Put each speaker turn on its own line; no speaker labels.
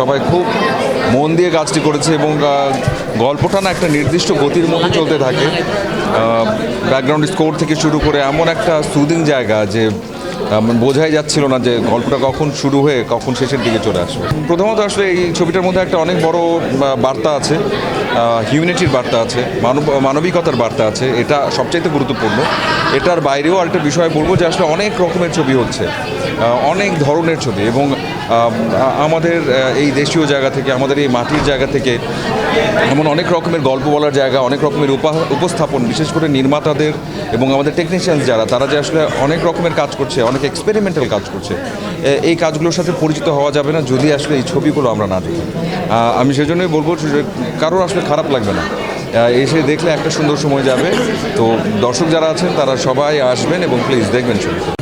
সবাই খুব মন দিয়ে কাজটি করেছে এবং গল্পটা না একটা নির্দিষ্ট গতির মধ্যে চলতে থাকে। ব্যাকগ্রাউন্ড স্কোর থেকে শুরু করে এমন একটা সুদিং জায়গা যে বোঝাই যাচ্ছিল না যে গল্পটা কখন শুরু হয়ে, কখন শেষের দিকে চলে আসবে। প্রথমত আসলে এই ছবিটার মধ্যে একটা অনেক বড় বার্তা আছে। হিউম্যানিটির বার্তা আছে, মানব মানবিকতার বার্তা আছে, এটা সবচাইতে গুরুত্বপূর্ণ। এটার বাইরেও আরেকটা বিষয় বলব যে আসলে অনেক রকমের ছবি হচ্ছে অনেক ধরনের ছবি এবং আমাদের এই দেশীয় জায়গা থেকে, আমাদের এই মাটির জায়গা থেকে এমন অনেক রকমের গল্প বলার জায়গা, অনেক রকমের উপা- উপস্থাপন, বিশেষ করে নির্মাতাদের এবং আমাদের টেকনিশিয়ানস যারা, তারা যে আসলে অনেক রকমের কাজ করছে, অনেক এক্সপেরিমেন্টাল কাজ করছে এই কাজগুলোর সাথে পরিচিত হওয়া যাবে না যদি আসলে এই ছবিগুলো আমরা না দেখি। আমি সেজন্যই বলব কারোর আসলে খারাপ লাগবে না। এসে দেখলে একটা সুন্দর সময় যাবে। তো দর্শক যারা আছেন, তারা সবাই আসবেন এবং প্লিজ দেখবেন ছবিটা